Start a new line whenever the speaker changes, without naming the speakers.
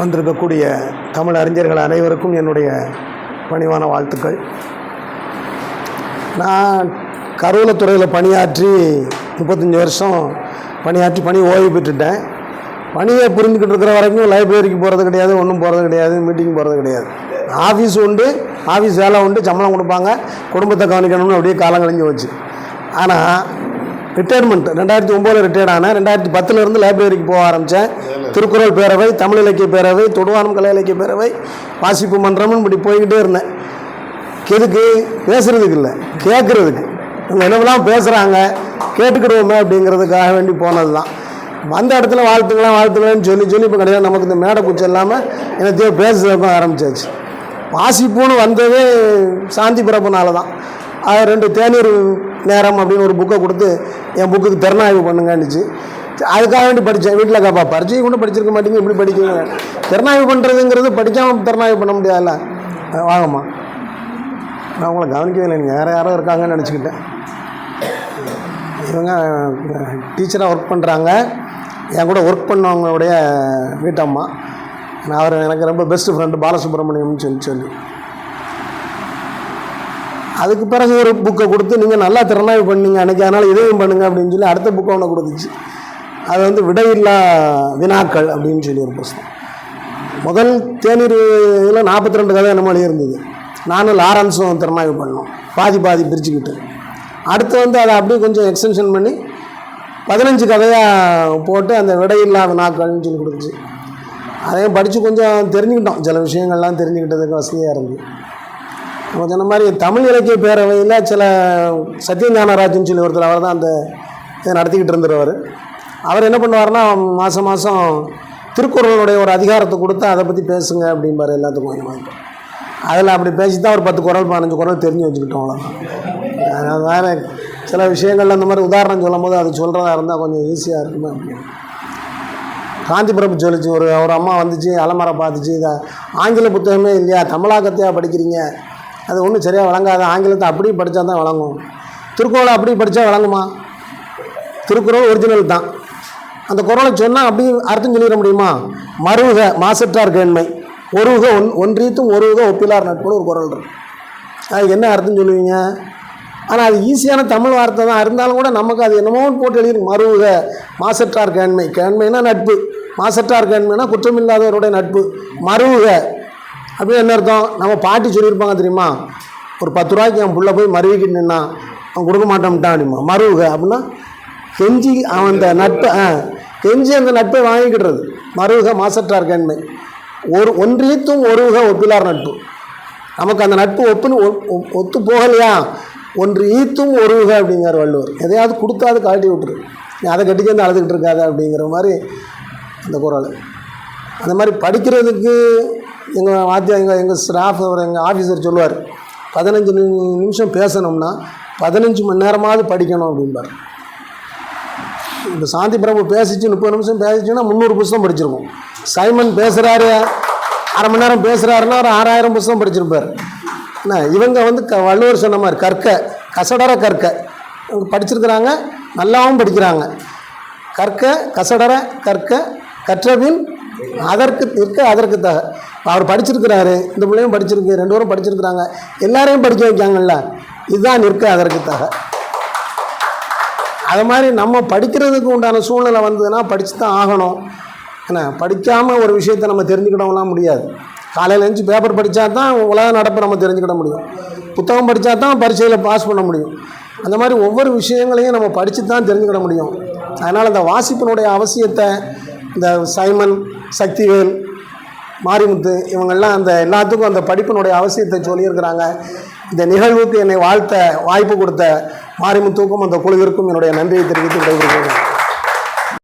வந்திருக்கக்கூடிய தமிழ் அறிஞர்கள் அனைவருக்கும் என்னுடைய பணிவான வாழ்த்துக்கள். நான் கருவூலத்துறையில் பணியாற்றி முப்பத்தஞ்சு வருஷம் பணியாற்றி பணி ஓய்வு பெற்றுட்டேன். பணியை புரிஞ்சுக்கிட்டு இருக்கிற வரைக்கும் லைப்ரரிக்கு போகிறது கிடையாது ஒன்றும் போகிறது கிடையாது மீட்டிங் போகிறது கிடையாது. ஆஃபீஸ் உண்டு ஆஃபீஸ் வேலை உண்டு சம்பளம் கொடுப்பாங்க குடும்பத்தை கவனிக்கணும்னு அப்படியே காலம் கழிஞ்சு வச்சு ஆனால் ரிட்டையர்மெண்ட் ரெண்டாயிரத்தி ஒம்போதில் ரிட்டையர்ட் ஆனேன். ரெண்டாயிரத்தி பத்துலேருந்து லைப்ரரிக்கு போக ஆரம்பித்தேன் திருக்குறள் பேரவை தமிழ் இலக்கிய பேரவை தொடுவானம் கலை இலக்கிய பேரவை வாசிப்பு மன்றம்னு இப்படி போய்கிட்டே இருந்தேன். எதுக்கு? பேசுகிறதுக்கு இல்லை. கேட்குறதுக்கு இவங்க என்னவெல்லாம் பேசுகிறாங்க கேட்டுக்கிடுவோமே அப்படிங்கிறதுக்காக வேண்டி போனது தான் வந்த இடத்துல வாழ்த்துக்கலாம் வாழ்த்துக்கலாம்னு சொல்லி சொல்லி இப்போ கிடையாது நமக்கு இந்த மேடை குச்சி இல்லாமல் என்னத்தையோ பேசுறதுக்கும் ஆரம்பிச்சாச்சு. வாசிப்புன்னு வந்ததே சாந்தி பிறப்புனால தான் அது ரெண்டு தேநீர் நேரம் அப்படின்னு ஒரு புக்கை கொடுத்து என் புக்குக்கு திறனாய்வு பண்ணுங்கன்னுச்சு. அதுக்காக வேண்டி படித்தேன் வீட்டில் கேப்பா பரிச்சை கூட படிச்சிருக்க மாட்டீங்க இப்படி படிக்கீங்க திறனாய்வு பண்ணுறதுங்கிறது படிக்காமல் திறனாய்வு பண்ண முடியாதுல்ல? வாங்கம்மா. நான் உங்களை கவனிக்கவே இல்லை நீங்கள் வேறு யாரோ இருக்காங்கன்னு நினச்சிக்கிட்டேன். இவங்க டீச்சராக ஒர்க் பண்ணுறாங்க என் கூட ஒர்க் பண்ணவங்களுடைய வீட்டம்மா. நான் அவர் எனக்கு ரொம்ப பெஸ்ட் ஃப்ரெண்டு பாலசுப்ரமணியம்னு சொல்லி சொல்லி. அதுக்கு பிறகு ஒரு புக்கை கொடுத்து நீங்கள் நல்லா திறனாய்வு பண்ணீங்க அன்றைக்கி அதனால் இதையும் பண்ணுங்க அப்படின்னு சொல்லி அடுத்த புக்கை ஒன்று கொடுத்துச்சு. அது வந்து விடையில்லா வினாக்கள் அப்படின்னு சொல்லி ஒரு புஸ்தகம். முதல் தேநீர் இதில் நாற்பத்தி ரெண்டு கதை என்னமோ இருந்தது நானும் லாரன்ஸும் திறனாய்வு பண்ணோம். பாதி பாதி பிரிச்சுக்கிட்டு. அடுத்து வந்து அதை அப்படியே கொஞ்சம் எக்ஸ்டென்ஷன் பண்ணி பதினஞ்சு கதையாக போட்டு அந்த விடையில்லா வினாக்கள்னு சொல்லி கொடுத்துச்சு. அதையும் படித்து கொஞ்சம் தெரிஞ்சுக்கிட்டோம். சில விஷயங்கள்லாம் தெரிஞ்சுக்கிட்டதுக்கு வசதியாக இருந்தது நம்ம சொன்ன மாதிரி தமிழ் இலக்கிய பேரவையில் சில சத்யஞானராஜன் சொல்லி ஒருத்தர் அவர் தான் அந்த இதை நடத்திக்கிட்டு இருந்துருவார் அவர் என்ன பண்ணுவார்னா மாதம் மாதம் திருக்குறளுடைய ஒரு அதிகாரத்தை கொடுத்து அதை பற்றி பேசுங்க அப்படிம்பார் எல்லாத்துக்கும் இந்த மாதிரி. அதில் அப்படி பேசி தான் ஒரு பத்து குரல் பதினஞ்சு குரல் தெரிஞ்சு வச்சுக்கிட்டோம் அவ்வளோதான் வேறு சில விஷயங்கள்ல அந்த மாதிரி உதாரணம் சொல்லும் போது அது சொல்கிறதா இருந்தால் கொஞ்சம் ஈஸியாக இருக்குமே. அப்படின்னு காந்தி பிரபு சொல்லிச்சு ஒரு ஒரு அம்மா வந்துச்சு அலமரை பார்த்துச்சு இதை ஆங்கில புத்தகமே இல்லையா தமிழாக்கத்தையாக படிக்கிறீங்க? அது ஒன்றும் சரியாக வழங்காது ஆங்கிலத்தை அப்படியே படித்தா தான் வழங்கும் திருக்குறளை அப்படி படித்தா வழங்குமா திருக்குறள் ஒரிஜினல் தான். அந்த குரலை சொன்னால் அப்படி அர்த்தம் சொல்லிட முடியுமா? மருக மாசற்றார் கேண்மை ஒருவுக ஒன் ஒன்றியத்தும் ஒருவுக ஒப்பிலார் நட்புன்னு ஒரு குரல் இருக்கு. அதுக்கு என்ன அர்த்தம் சொல்லுவீங்க? ஆனால் அது ஈஸியான தமிழ் வார்த்தை தான். இருந்தாலும் கூட நமக்கு அது என்னமோ போட்டு எழுதி மருவுக மாசற்றார் கேண்மை கேண்மைனா நட்பு? மாசற்றார் கேண்மைனா குற்றமில்லாதவருடைய நட்பு. மருவுக அப்படின்னு என்ன அர்த்தம்? நம்ம பாட்டி சொல்லியிருப்பாங்க தெரியுமா? ஒரு பத்து ரூபாய்க்கு என் புள்ள போய் மருவிக்கிட்டு நின்னான் அவன் கொடுக்க மாட்டான்ட்டான் அப்படிமா. மருவுக அப்படின்னா கெஞ்சி அவன் அந்த நட்பை ஆ கெஞ்சி அந்த நட்பை வாங்கிக்கிடுறது. மறுக மாசற்றார் கண்மை. ஒரு ஒன்றியத்தும் ஒருவுக ஒப்பிலார் நட்பு. நமக்கு அந்த நட்பு ஒப்புன்னு ஒ- ஒத்து போகலையா? ஒன்று ஈத்தும் ஒருவுக அப்படிங்கிற வள்ளுவர். எதையாவது கொடுத்தாது காட்டி விட்டுரு. நீ அதை கட்டி வந்து அழுதுகிட்டு இருக்காத அப்படிங்கிற மாதிரி அந்த குரல். அந்த மாதிரி படிக்கிறதுக்கு எங்கள் வாத்தியம் எங்கள் எங்கள் ஸ்டாஃப் அவர் எங்கள் ஆஃபீஸர் சொல்லுவார் பதினஞ்சு நிமிஷம் பேசணும்னா பதினஞ்சு மணி நேரமாவது படிக்கணும் அப்படின்பார் இந்த சாந்தி பிரபு பேசிச்சு முப்பது நிமிஷம் பேசிச்சுன்னா முந்நூறு புஸ்தகம் படிச்சிருக்கோம். சைமன் பேசுகிறாரு அரை மணி நேரம் பேசுகிறாருன்னா ஒரு ஆறாயிரம் புஸ்தகம் படிச்சிருப்பார். என்ன இவங்க வந்து க வள்ளுவர் சொன்ன மாதிரி கற்க கசடர கற்க. இவங்க படிச்சிருக்கிறாங்க நல்லாவும் படிக்கிறாங்க. கற்க கசடர கற்க கற்றபின் அதற்கு நிற்க அதற்கு தக அவர் படிச்சிருக்கிறாரு இந்த பிள்ளையும் படிச்சிருக்கு ரெண்டு பேரும் படிச்சிருக்கிறாங்க எல்லாரையும் படிக்க வைக்காங்கல்ல இதுதான் நிற்க அதற்கு தக அது மாதிரி நம்ம படிக்கிறதுக்கு உண்டான சூழ்நிலை வந்ததுன்னா படித்து தான் ஆகணும். என்ன? படிக்காமல் ஒரு விஷயத்தை நம்ம தெரிஞ்சுக்கிடவெல்லாம் முடியாது. காலையில் எழுந்து பேப்பர் படித்தா தான் உலக நடப்பை நம்ம தெரிஞ்சுக்கிட முடியும். புத்தகம் படித்தா தான் பரீட்சையில் பாஸ் பண்ண முடியும். அந்த மாதிரி ஒவ்வொரு விஷயங்களையும் நம்ம படித்து தான் தெரிஞ்சுக்கிட முடியும். அதனால் இந்த வாசிப்பினுடைய அவசியத்தை இந்த சைமன் சக்திவேல் மாரிமுத்து இவங்கெல்லாம் அந்த எல்லாத்துக்கும் அந்த படிப்பினுடைய அவசியத்தை சொல்லியிருக்கிறாங்க. இந்த நிகழ்வுக்கு என்னை வாழ்த்த வாய்ப்பு கொடுத்த மாரிமுத்துக்கும் அந்த குழுவிற்கும் என்னுடைய நன்றியை தெரிவித்து விடைபெறுகிறேன்